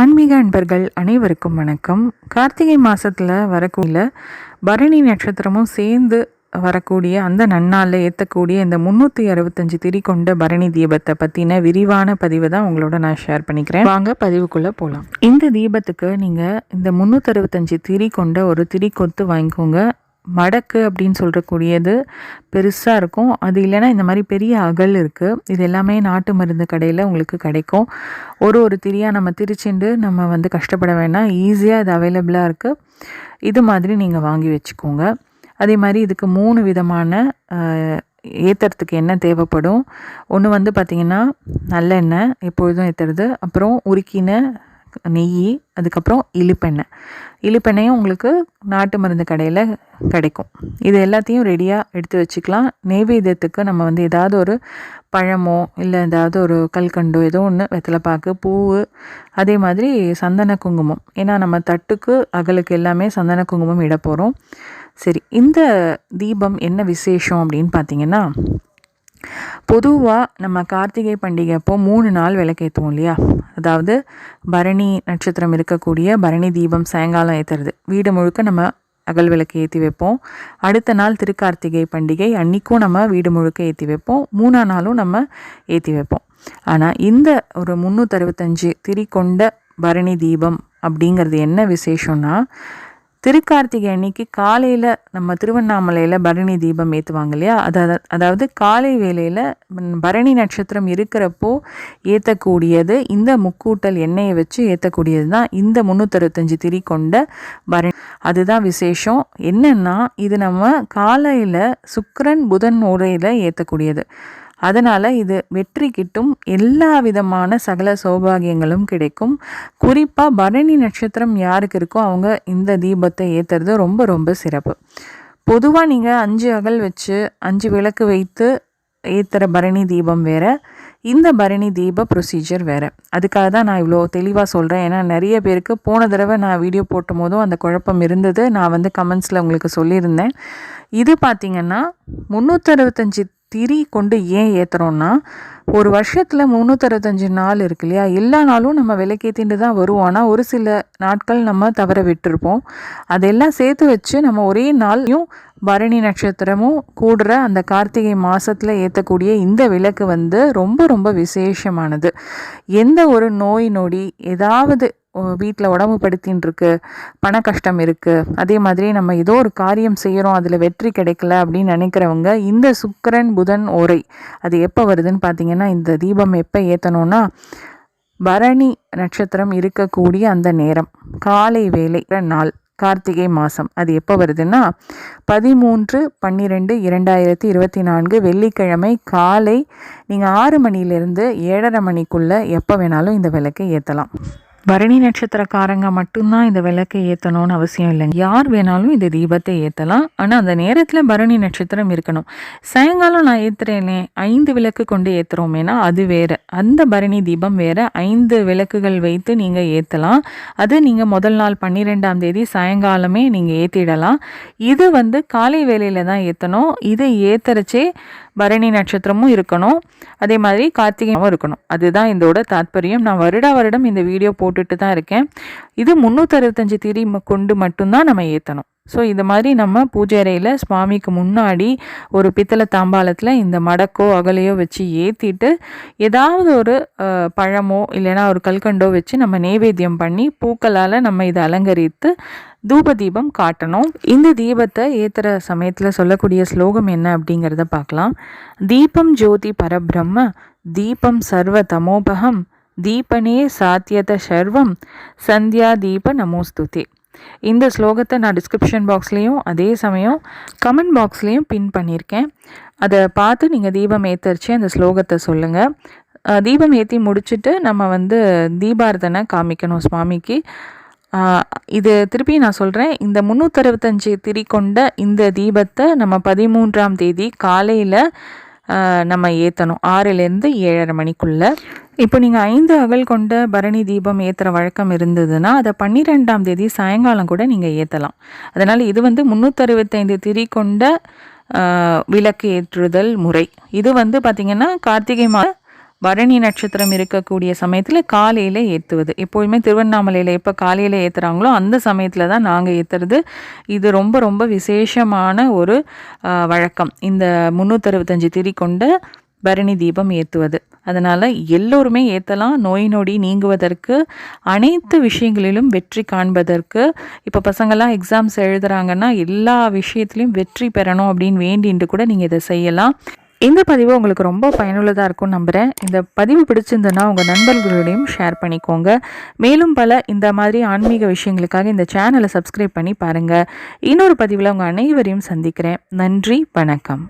ஆன்மீக அன்பர்கள் அனைவருக்கும் வணக்கம். கார்த்திகை மாதத்தில் வரக்கூடிய பரணி நட்சத்திரமும் சேர்ந்து வரக்கூடிய அந்த நன்னாளில் ஏற்றக்கூடிய இந்த முந்நூற்றி அறுபத்தஞ்சு திரி கொண்ட பரணி தீபத்தை பற்றின விரிவான பதிவை தான் உங்களோட நான் ஷேர் பண்ணிக்கிறேன். வாங்க பதிவுக்குள்ளே போகலாம் இந்த தீபத்துக்கு நீங்கள் இந்த முந்நூற்றி அறுபத்தஞ்சு திரி கொண்ட ஒரு திரி கொத்து வாங்கிக்கோங்க. மடக்கு அப்படின்னு சொல்கிறக்கூடியது பெருசாக இருக்கும். அது இல்லைன்னா இந்த மாதிரி பெரிய அகல் இருக்குது இது எல்லாமே நாட்டு மருந்து கடையில் உங்களுக்கு கிடைக்கும். ஒரு ஒரு திரியாக நம்ம திரிச்சுண்டு நம்ம வந்து கஷ்டப்பட வேணாம் ஈஸியாக இது அவைலபிளாக இருக்குது இது மாதிரி நீங்கள் வாங்கி வச்சுக்கோங்க. அதே மாதிரி இதுக்கு மூணு விதமான ஏற்றுறதுக்கு என்ன தேவைப்படும். ஒன்று வந்து பார்த்திங்கன்னா நல்லெண்ணெய் எப்பொழுதும் ஏற்றுறது அப்புறம் உருக்கின நெய் அதுக்கப்புறம் இழுப்பெண்ணெய் இலுப்பெண்ணையும் உங்களுக்கு நாட்டு மருந்து கடையில் கிடைக்கும். இது எல்லாத்தையும் ரெடியாக எடுத்து வச்சுக்கலாம். நெய்வேத்தியத்துக்கு நம்ம வந்து ஏதாவது ஒரு பழமோ இல்லை ஏதாவது ஒரு கல்கண்டோ ஏதோ ஒன்று வெத்தலைப்பாக்கு பூ அதே மாதிரி சந்தன குங்குமம். ஏன்னா நம்ம தட்டுக்கு அகலுக்கு எல்லாமே சந்தன குங்குமம் இட போகிறோம் சரி இந்த தீபம் என்ன விசேஷம் அப்படின்னு பார்த்தீங்கன்னா பொதுவாக நம்ம கார்த்திகை பண்டிகை அப்போ மூணு நாள் விளக்கேற்றுவோம் இல்லையா? அதாவது பரணி நட்சத்திரம் இருக்கக்கூடிய பரணி தீபம் சாயங்காலம் ஏற்றுறது வீடு முழுக்க நம்ம அகல் விளக்கு ஏற்றி வைப்போம். அடுத்த நாள் திருக்கார்த்திகை பண்டிகை அன்றைக்கும் நம்ம வீடு முழுக்க ஏற்றி வைப்போம். மூணா நாளும் நம்ம ஏற்றி வைப்போம். ஆனால் இந்த ஒரு முந்நூற்றறுபத்தஞ்சு திரி கொண்ட பரணி தீபம் அப்படிங்கிறது என்ன விசேஷம்னா திருக்கார்த்திகை அன்னைக்கு காலையில் நம்ம திருவண்ணாமலையில் பரணி தீபம் ஏற்றுவாங்க இல்லையா? அதாவது அதாவது காலை வேளையில் பரணி நட்சத்திரம் இருக்கிறப்போ ஏற்றக்கூடியது இந்த முக்கூட்டல் எண்ணெயை வச்சு ஏற்றக்கூடியது தான் இந்த முந்நூற்றறுபத்தஞ்சு திரி கொண்ட பரணி. அதுதான் விசேஷம். என்னென்னா இது நம்ம காலையில் சுக்கரன் புதன் உரையில் ஏற்றக்கூடியது அதனால் இது வெற்றி கிட்டும் எல்லா விதமான சகல சௌபாகியங்களும் கிடைக்கும். குறிப்பாக பரணி நட்சத்திரம் யாருக்கு இருக்கோ அவங்க இந்த தீபத்தை ஏற்றுறது ரொம்ப ரொம்ப சிறப்பு. பொதுவாக நீங்கள் அஞ்சு அகல் வச்சு அஞ்சு விளக்கு வைத்து ஏற்றுற பரணி தீபம் வேறு இந்த பரணி தீப ப்ரொசீஜர் வேறு. அதுக்காக தான் நான் இவ்வளோ தெளிவாக சொல்கிறேன் ஏன்னா நிறைய பேருக்கு போன தடவை நான் வீடியோ போட்டும் போதும் அந்த குழப்பம் இருந்தது. நான் வந்து கமெண்ட்ஸில் உங்களுக்கு சொல்லியிருந்தேன். இது பார்த்திங்கன்னா முந்நூற்றறுபத்தஞ்சி திரி கொண்டு ஏன் ஏற்றுறோன்னா ஒரு வருஷத்தில் முந்நூற்றறுபத்தஞ்சு நாள் இருக்கு இல்லையா? எல்லா நாளும் நம்ம விலைக்கேற்றிட்டு தான் வருவோம். ஆனால் ஒரு சில நாட்கள் நம்ம தவற விட்டுருப்போம். அதெல்லாம் சேர்த்து வச்சு நம்ம ஒரே நாளையும் பரணி நட்சத்திரமும் கூடுற அந்த கார்த்திகை மாதத்தில் ஏற்றக்கூடிய இந்த விளக்கு வந்து ரொம்ப ரொம்ப விசேஷமானது. எந்த ஒரு நோய் நொடி ஏதாவது வீட்டில் உடம்பு படுத்தின்னு இருக்கு பண கஷ்டம் இருக்குது அதே மாதிரி நம்ம ஏதோ ஒரு காரியம் செய்கிறோம் அதில் வெற்றி கிடைக்கல அப்படின்னு நினைக்கிறவங்க இந்த சுக்கரன் புதன் ஓரை அது எப்போ வருதுன்னு பார்த்தீங்கன்னா இந்த தீபம் எப்போ ஏற்றணும்னா பரணி நட்சத்திரம் இருக்கக்கூடிய அந்த நேரம் காலை வேலை நாள் கார்த்திகை மாதம் அது எப்போ வருதுன்னா பதிமூன்று பன்னிரெண்டு இரண்டாயிரத்தி இருபத்தி நான்கு வெள்ளிக்கிழமை காலை நீங்கள் ஆறு மணிலேருந்து ஏழரை மணிக்குள்ளே எப்போ வேணாலும் இந்த விளக்கை ஏற்றலாம் பரணி நட்சத்திரக்காரங்க மட்டும்தான் இந்த விளக்கை ஏற்றணும்னு அவசியம் இல்லைங்க. யார் வேணாலும் இந்த தீபத்தை ஏற்றலாம் ஆனால் அந்த நேரத்தில் பரணி நட்சத்திரம் இருக்கணும். சாயங்காலம் நான் ஏற்றுறேனே ஐந்து விளக்கு கொண்டு ஏற்றுறோமேனா அது வேறு. அந்த பரணி தீபம் வேறு. ஐந்து விளக்குகள் வைத்து நீங்கள் ஏற்றலாம் அது நீங்கள் முதல் நாள் பன்னிரெண்டாம் தேதி சாயங்காலமே நீங்கள் ஏற்றிடலாம் இது வந்து காலை வேலையில் தான் ஏற்றணும் இதை ஏற்றுறச்சே பரணி நட்சத்திரமும் இருக்கணும். அதே மாதிரி கார்த்திகையும் இருக்கணும். அதுதான் இதோட தாத்பரியம். நான் வருடா வருடம் இந்த வீடியோ போட்டுட்டு தான் இருக்கேன். இது முந்நூற்றறுபத்தஞ்சு திரி கொண்டு மட்டும்தான் நம்ம ஏற்றணும் ஸோ இது மாதிரி நம்ம பூஜை அறையில் சுவாமிக்கு முன்னாடி ஒரு பித்தளை தாம்பாளத்தில் இந்த மடக்கோ அகலையோ வச்சு ஏற்றிட்டு ஏதாவது ஒரு பழமோ இல்லைன்னா ஒரு கல்கண்டோ வச்சு நம்ம நைவேத்தியம் பண்ணி பூக்களால் நம்ம இதை அலங்கரித்து தூப தீபம் காட்டணும். இந்த தீபத்தை ஏற்றுற சமயத்தில் சொல்லக்கூடிய ஸ்லோகம் என்ன அப்படிங்கிறத பார்க்கலாம். தீபம் ஜோதி பரபிரம்ம தீபம் சர்வ தமோபகம் தீபனே சாத்தியத சர்வம் சந்தியா தீப நமோஸ்துதே. இந்த ஸ்லோகத்தை நான் டிஸ்கிரிப்ஷன் பாக்ஸ்லேயும் அதே சமயம் கமெண்ட் பாக்ஸ்லேயும் பின் பண்ணியிருக்கேன். அதை பார்த்து நீங்கள் தீபம் ஏத்தரிச்சு அந்த ஸ்லோகத்தை சொல்லுங்கள் தீபம் ஏற்றி முடிச்சுட்டு நம்ம வந்து தீபாரதனை காமிக்கணும் சுவாமிக்கு. இது திருப்பி நான் சொல்கிறேன் இந்த முந்நூற்றறுபத்தஞ்சு திரி கொண்ட இந்த தீபத்தை நம்ம பதிமூன்றாம் தேதி காலையில் நம்ம ஏற்றணும் ஆறுலேருந்து ஏழரை மணிக்குள்ளே. இப்போ நீங்கள் ஐந்து அகல் கொண்ட பரணி தீபம் ஏற்றுற வழக்கம் இருந்ததுன்னா அதை பன்னிரெண்டாம் தேதி சாயங்காலம் கூட நீங்கள் ஏற்றலாம் அதனால் இது வந்து முந்நூற்றறுபத்தைந்து திரி கொண்ட விளக்கு ஏற்றுதல் முறை. இது வந்து பார்த்திங்கன்னா கார்த்திகை மா பரணி நட்சத்திரம் இருக்கக்கூடிய சமயத்தில் காலையில் ஏற்றுவது எப்போதுமே திருவண்ணாமலையில் எப்போ காலையில் ஏற்றுறாங்களோ அந்த சமயத்தில் தான் நாங்கள் ஏற்றுறது இது ரொம்ப ரொம்ப விசேஷமான ஒரு வழக்கம். இந்த முந்நூற்றறுபத்தஞ்சு திரி கொண்ட பரணி தீபம் ஏற்றுவது அதனால் எல்லோருமே ஏற்றலாம் நோய் நொடி நீங்குவதற்கு அனைத்து விஷயங்களிலும் வெற்றி காண்பதற்கு. இப்போ பசங்கள்லாம் எக்ஸாம்ஸ் எழுதுகிறாங்கன்னா எல்லா விஷயத்துலையும் வெற்றி பெறணும் அப்படின்னு வேண்டின்ட்டு கூட நீங்கள் இதை செய்யலாம். இந்த பதிவு உங்களுக்கு ரொம்ப பயனுள்ளதாக இருக்கும்னு நம்புகிறேன் இந்த பதிவு பிடிச்சிருந்ததுன்னா உங்கள் நண்பர்களோடையும் ஷேர் பண்ணிக்கோங்க. மேலும் பல இந்த மாதிரி ஆன்மீக விஷயங்களுக்காக இந்த சேனலை சப்ஸ்கிரைப் பண்ணி பாருங்கள் இன்னொரு பதிவில் உங்கள் அனைவரையும் சந்திக்கிறேன். நன்றி வணக்கம்.